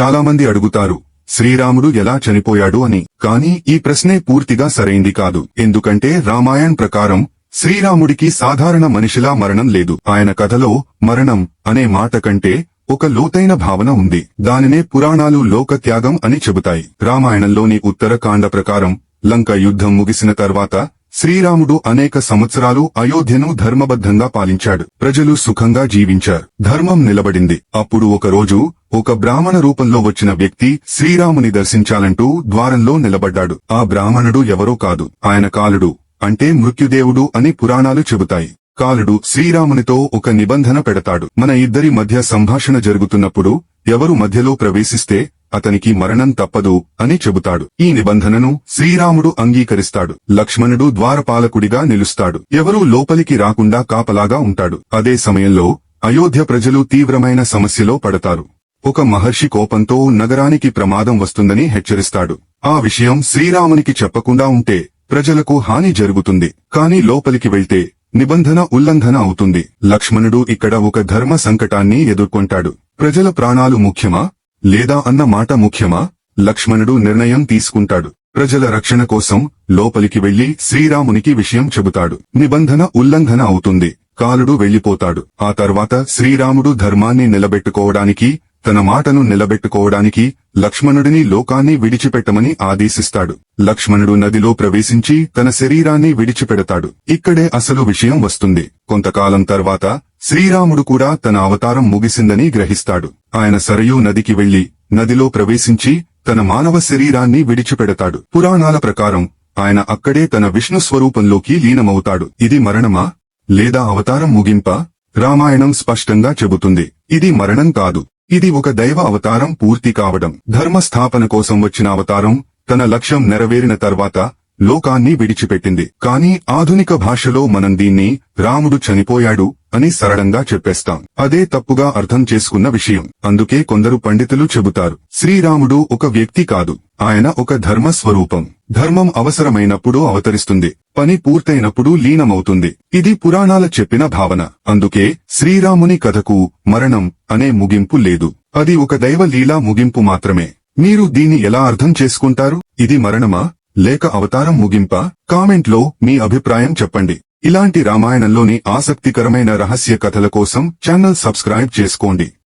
చాలా మంది అడుగుతారు శ్రీరాముడు ఎలా చనిపోయాడు? అని. కానీ ఈ ప్రశ్నే పూర్తిగా సరైంది కాదు. ఎందుకంటే రామాయణ్ ప్రకారం శ్రీరాముడికి సాధారణ మనిషిలా మరణం లేదు. ఆయన కథలో మరణం అనే మాట కంటే ఒక లోతైన భావన ఉంది. దానినే పురాణాలు లోకత్యాగం అని చెబుతాయి. రామాయణంలోని ఉత్తరకాండ ప్రకారం లంక యుద్ధం ముగిసిన తర్వాత శ్రీరాముడు అనేక సంవత్సరాలు అయోధ్యను ధర్మబద్ధంగా పాలించాడు. ప్రజలు సుఖంగా జీవించారు. ధర్మం నిలబడింది. అప్పుడు ఒక రోజు ఒక బ్రాహ్మణ రూపంలో వచ్చిన వ్యక్తి శ్రీరాముని దర్శించాలంటూ ద్వారంలో నిలబడ్డాడు. ఆ బ్రాహ్మణుడు ఎవరో కాదు. ఆయన కాలుడు అంటే మృత్యుదేవుడు అని పురాణాలు చెబుతాయి. కాలుడు శ్రీరామునితో ఒక నిబంధన పెడతాడు. మన ఇద్దరి మధ్య సంభాషణ జరుగుతున్నప్పుడు ఎవరు మధ్యలో ప్రవేశిస్తే అతనికి మరణం తప్పదు అని చెబుతాడు. ఈ నిబంధనను శ్రీరాముడు అంగీకరిస్తాడు. లక్ష్మణుడు ద్వారపాలకుడిగా నిలుస్తాడు. ఎవరూ లోపలికి రాకుండా కాపలాగా ఉంటాడు. అదే సమయంలో అయోధ్య ప్రజలు తీవ్రమైన సమస్యలో పడతారు. ఒక మహర్షి కోపంతో నగరానికి ప్రమాదం వస్తుందని హెచ్చరిస్తాడు. ఆ విషయం శ్రీరామునికి చెప్పకుండా ఉంటే ప్రజలకు హాని జరుగుతుంది. కాని లోపలికి వెళ్తే నిబంధన ఉల్లంఘన అవుతుంది. లక్ష్మణుడు ఇక్కడ ఒక ధర్మ సంకటాన్ని ఎదుర్కొంటాడు. ప్రజల ప్రాణాలు ముఖ్యమా? లేదా అన్న మాట ముఖ్యమా? లక్ష్మణుడు నిర్ణయం తీసుకుంటాడు. ప్రజల రక్షణ కోసం లోపలికి వెళ్ళి శ్రీరామునికి విషయం చెబుతాడు. నిబంధన ఉల్లంఘన అవుతుంది. కాలుడు వెళ్ళిపోతాడు ఆ తర్వాత శ్రీరాముడు ధర్మాన్ని నిలబెట్టుకోవడానికి తన మాటను నిలబెట్టుకోవడానికి లక్ష్మణుడిని లోకాన్ని విడిచిపెట్టమని ఆదేశిస్తాడు. లక్ష్మణుడు నదిలో ప్రవేశించి తన శరీరాన్ని విడిచిపెడతాడు. ఇక్కడే అసలు విషయం వస్తుంది. కొంతకాలం తర్వాత శ్రీరాముడు కూడా తన అవతారం ముగిసిందని గ్రహిస్తాడు. ఆయన సరయూ నదికి వెళ్ళి నదిలో ప్రవేశించి తన మానవ శరీరాన్ని విడిచిపెడతాడు. పురాణాల ప్రకారం ఆయన అక్కడే తన విష్ణు స్వరూపంలోకి లీనమవుతాడు. ఇది మరణమా? లేదా అవతారం ముగింపా? రామాయణం స్పష్టంగా చెబుతుంది. ఇది మరణం కాదు. ఇది ఒక దైవ అవతారం పూర్తి కావడం. ధర్మస్థాపన కోసం వచ్చిన అవతారం తన లక్ష్యం నెరవేరిన తర్వాత లోకాన్ని విడిచిపెట్టింది. కానీ ఆధునిక భాషలో మనం దీన్ని రాముడు చనిపోయాడు అని సరళంగా చెప్పేస్తాం. అదే తప్పుగా అర్థం చేసుకున్న విషయం. అందుకే కొందరు పండితులు చెబుతారు. శ్రీరాముడు ఒక వ్యక్తి కాదు. ఆయన ఒక ధర్మ స్వరూపం ధర్మం అవసరమైనప్పుడు అవతరిస్తుంది. పని పూర్తయినప్పుడు లీనమవుతుంది. ఇది పురాణాల చెప్పిన భావన. అందుకే శ్రీరాముని కథకు మరణం అనే ముగింపు లేదు. అది ఒక దైవ లీలా ముగింపు మాత్రమే. మీరు దీన్ని ఎలా అర్థం చేసుకుంటారు? ఇది మరణమా? లేక అవతారం ముగింపా కామెంట్లో మీ అభిప్రాయం చెప్పండి. ఇలాంటి రామాయణంలోని ఆసక్తికరమైన రహస్య కథల కోసం ఛానల్ సబ్స్క్రైబ్ చేసుకోండి.